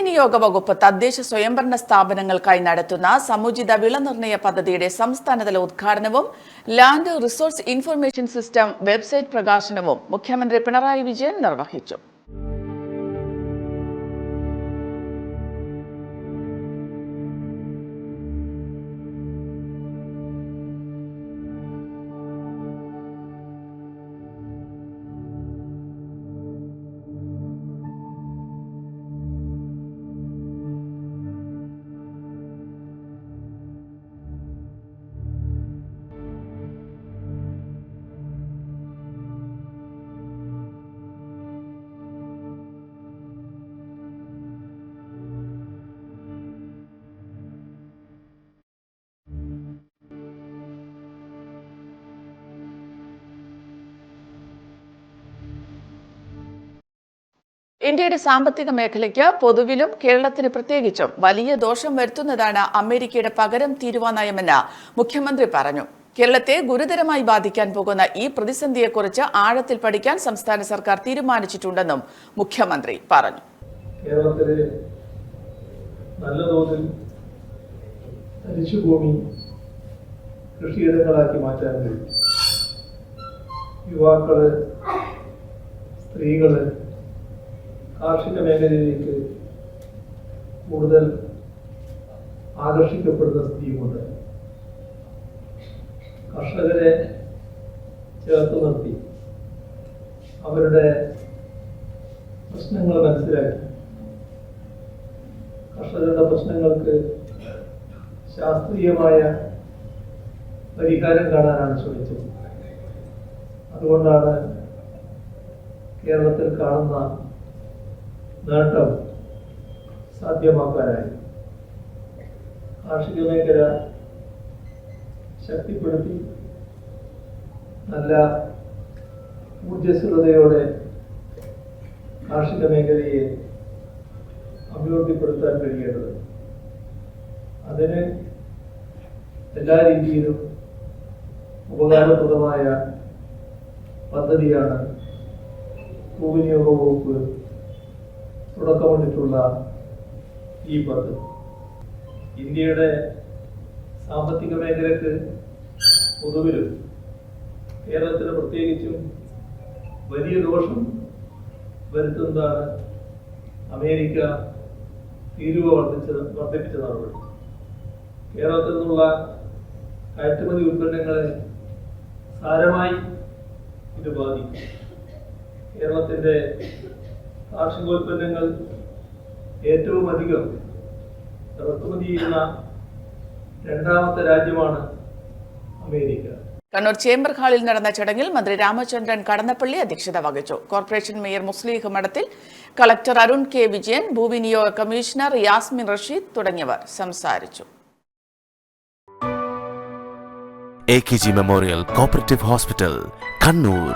ഭൂവിനിയോഗ വകുപ്പ് തദ്ദേശ സ്വയംഭരണ സ്ഥാപനങ്ങൾക്കായി നടത്തുന്ന സമുചിത വിള നിർണയ പദ്ധതിയുടെ സംസ്ഥാനതല ഉദ്ഘാടനവും land resource information system website പ്രകാശനവും മുഖ്യമന്ത്രി പിണറായി വിജയൻ നിർവഹിച്ചു. ഇന്ത്യയുടെ സാമ്പത്തിക മേഖലയ്ക്ക് പൊതുവിലും കേരളത്തിന് പ്രത്യേകിച്ചും വലിയ ദോഷം വരുത്തുന്നതാണ് അമേരിക്കയുടെ പകരം തീരുവ നയമെന്ന് മുഖ്യമന്ത്രി പറഞ്ഞു. കേരളത്തെ ഗുരുതരമായി ബാധിക്കാൻ പോകുന്ന ഈ പ്രതിസന്ധിയെക്കുറിച്ച് ആഴത്തിൽ പഠിക്കാൻ സംസ്ഥാന സർക്കാർ തീരുമാനിച്ചിട്ടുണ്ടെന്നും മുഖ്യമന്ത്രി പറഞ്ഞു. കേരളത്തിലെ നല്ല സ്ത്രീകൾ കാർഷിക മേഖലയിലേക്ക് കൂടുതൽ ആകർഷിക്കപ്പെടുന്ന സ്ഥിതിയുമുണ്ട്. കർഷകരെ ചേർത്ത് നിർത്തി. അവരുടെ പ്രശ്നങ്ങൾ മനസ്സിലാക്കി. കർഷകരുടെ പ്രശ്നങ്ങൾക്ക് ശാസ്ത്രീയമായ പരിഹാരം കാണാനാണ് ശ്രമിച്ചത്. അതുകൊണ്ടാണ് കേരളത്തിൽ കാണുന്ന നേട്ടം സാധ്യമാക്കാനായി. കാർഷിക മേഖല ശക്തിപ്പെടുത്തി നല്ല ഊർജസ്വലതയോടെ കാർഷിക മേഖലയെ അഭിവൃദ്ധിപ്പെടുത്താൻ കഴിയേണ്ടത്. അതിന് എല്ലാ രീതിയിലും ഉപകാരപ്രദമായ പദ്ധതിയാണ് ഭൂവിനിയോഗ വകുപ്പ് തുടക്കമിട്ടിട്ടുള്ള ഈ പദ്ധതി ഇന്ത്യയുടെ സാമ്പത്തിക മേഖലക്ക് പൊതുവിലും കേരളത്തിന് പ്രത്യേകിച്ചും വലിയ ദോഷം വരുത്തുന്നതാണ് അമേരിക്ക തീരുവ വർദ്ധിച്ച വർദ്ധിപ്പിച്ച നടപടി കേരളത്തിൽ നിന്നുള്ള കയറ്റുമതി ഉൽപ്പന്നങ്ങളെ സാരമായി ഇത് ബാധിക്കും. കേരളത്തിന്റെ കാർഷികോൽപ്പന്നങ്ങൾ ഏറ്റവും അധികം ഇറക്കുമതി ചെയ്യുന്ന രണ്ടാമത്തെ രാജ്യമാണ് അമേരിക്ക. കണ്ണൂർ ചേംബർ ഹാളിൽ നടന്ന ചടങ്ങിൽ മന്ത്രി രാമചന്ദ്രൻ കടന്നപ്പള്ളി അധ്യക്ഷത വഹിച്ചു. Corporation mayor Muslih Madathil collector Arun K. Vijayan ഭൂവിനിയോഗ commissioner Yasmin Rasheed തുടങ്ങിയവർ സംസാരിച്ചു. A K G memorial cooperative hospital Kannur